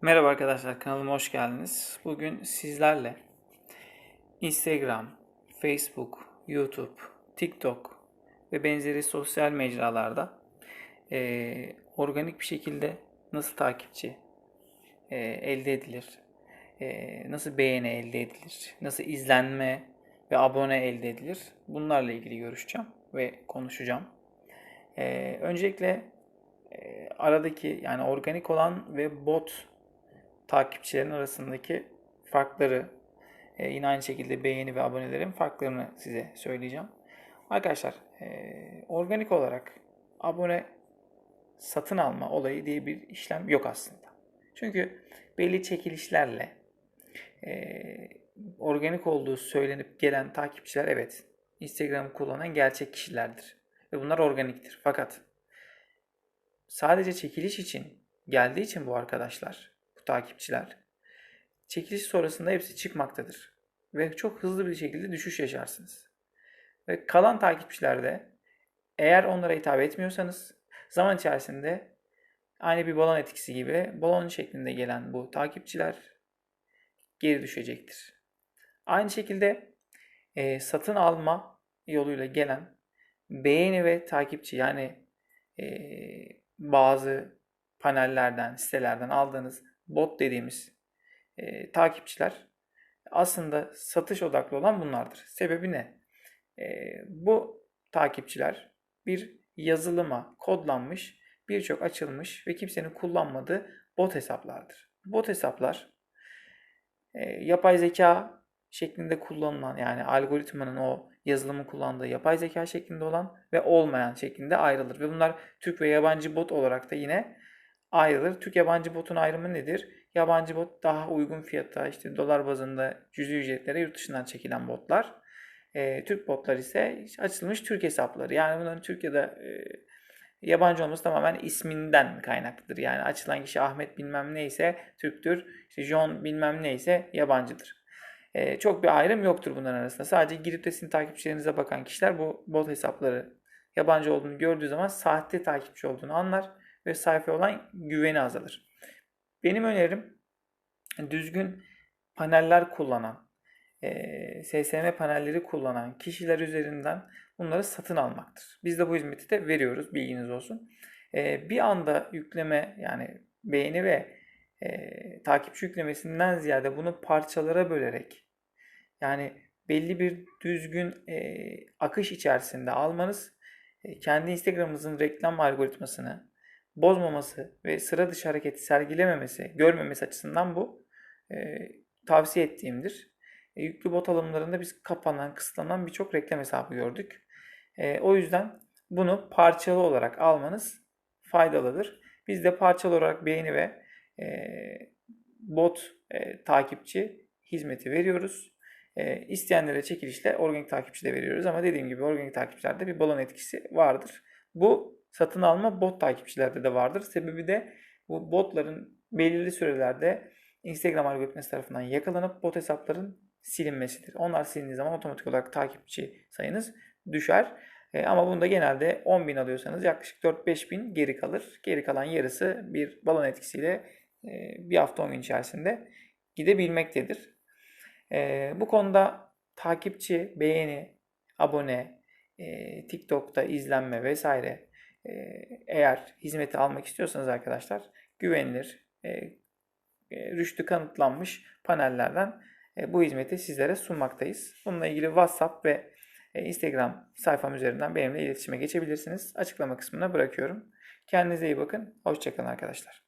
Merhaba arkadaşlar, kanalıma hoş geldiniz. Bugün sizlerle Instagram, Facebook, YouTube, TikTok ve benzeri sosyal mecralarda eee, organik bir şekilde nasıl takipçi eee, elde edilir, eee, nasıl beğeni elde edilir, nasıl izlenme ve abone elde edilir bunlarla ilgili görüşeceğim ve konuşacağım. Eee, öncelikle eee, aradaki yani organik olan ve bot takipçilerin arasındaki farkları e, yine aynı şekilde beğeni ve abonelerin farklarını size söyleyeceğim. Arkadaşlar e, organik olarak abone satın alma olayı diye bir işlem yok aslında. Çünkü belli çekilişlerle e, organik olduğu söylenip gelen takipçiler evet Instagram'ı kullanan gerçek kişilerdir. Ve bunlar organiktir. Fakat sadece çekiliş için geldiği için bu arkadaşlar, takipçiler çekiliş sonrasında hepsi çıkmaktadır. Ve çok hızlı bir şekilde düşüş yaşarsınız. Ve kalan takipçilerde eğer onlara hitap etmiyorsanız zaman içerisinde aynı bir balon etkisi gibi balon şeklinde gelen bu takipçiler geri düşecektir. Aynı şekilde e, satın alma yoluyla gelen beğeni ve takipçi yani e, bazı panellerden, sitelerden aldığınız bot dediğimiz e, takipçiler aslında satış odaklı olan bunlardır. Sebebi ne? E, bu takipçiler bir yazılıma kodlanmış, birçok açılmış ve kimsenin kullanmadığı bot hesaplardır. Bot hesaplar e, yapay zeka şeklinde kullanılan yani algoritmanın o yazılımın kullandığı yapay zeka şeklinde olan ve olmayan şeklinde ayrılır. Ve bunlar Türk ve yabancı bot olarak da yine ayrılır. Türk yabancı botun ayrımı nedir? Yabancı bot daha uygun fiyata işte dolar bazında cüzi ücretlere yurt dışından çekilen botlar. E, Türk botlar ise açılmış Türk hesapları. Yani bunların Türkiye'de e, yabancı olması tamamen isminden kaynaklıdır. Yani açılan kişi Ahmet bilmem neyse Türktür. İşte John bilmem neyse yabancıdır. E, çok bir ayrım yoktur bunların arasında. Sadece girip de sizin takipçilerinize bakan kişiler bu bot hesapları yabancı olduğunu gördüğü zaman sahte takipçi olduğunu anlar ve sayfaya olan güveni azalır. Benim önerim düzgün paneller kullanan, e, SSM panelleri kullanan kişiler üzerinden bunları satın almaktır. Biz de bu hizmeti de veriyoruz bilginiz olsun. E, bir anda yükleme yani beğeni ve e, takipçi yüklemesinden ziyade bunu parçalara bölerek yani belli bir düzgün e, akış içerisinde almanız e, kendi Instagram'ınızın reklam algoritmasını bozmaması ve sıra dışı hareketi sergilememesi, görmemesi açısından bu e, tavsiye ettiğimdir. E, yüklü bot alımlarında biz kapanan, kısıtlanan birçok reklam hesabı gördük. E, o yüzden bunu parçalı olarak almanız faydalıdır. Biz de parçalı olarak beğeni ve e, bot e, takipçi hizmeti veriyoruz. E, isteyenlere çekilişle organik takipçi de veriyoruz ama dediğim gibi organik takipçilerde bir balon etkisi vardır. Bu satın alma bot takipçilerde de vardır. Sebebi de bu botların belirli sürelerde Instagram algoritması tarafından yakalanıp bot hesapların silinmesidir. Onlar silindiği zaman otomatik olarak takipçi sayınız düşer. E, ama bunda genelde 10.000 alıyorsanız yaklaşık 4-5 bin geri kalır. Geri kalan yarısı bir balon etkisiyle e, bir hafta 10 gün içerisinde gidebilmektedir. E, bu konuda takipçi, beğeni, abone, e, TikTok'ta izlenme vesaire eğer hizmeti almak istiyorsanız arkadaşlar güvenilir, e, e, rüştü kanıtlanmış panellerden e, bu hizmeti sizlere sunmaktayız. Bununla ilgili WhatsApp ve e, Instagram sayfam üzerinden benimle iletişime geçebilirsiniz. Açıklama kısmına bırakıyorum. Kendinize iyi bakın. Hoşçakalın arkadaşlar.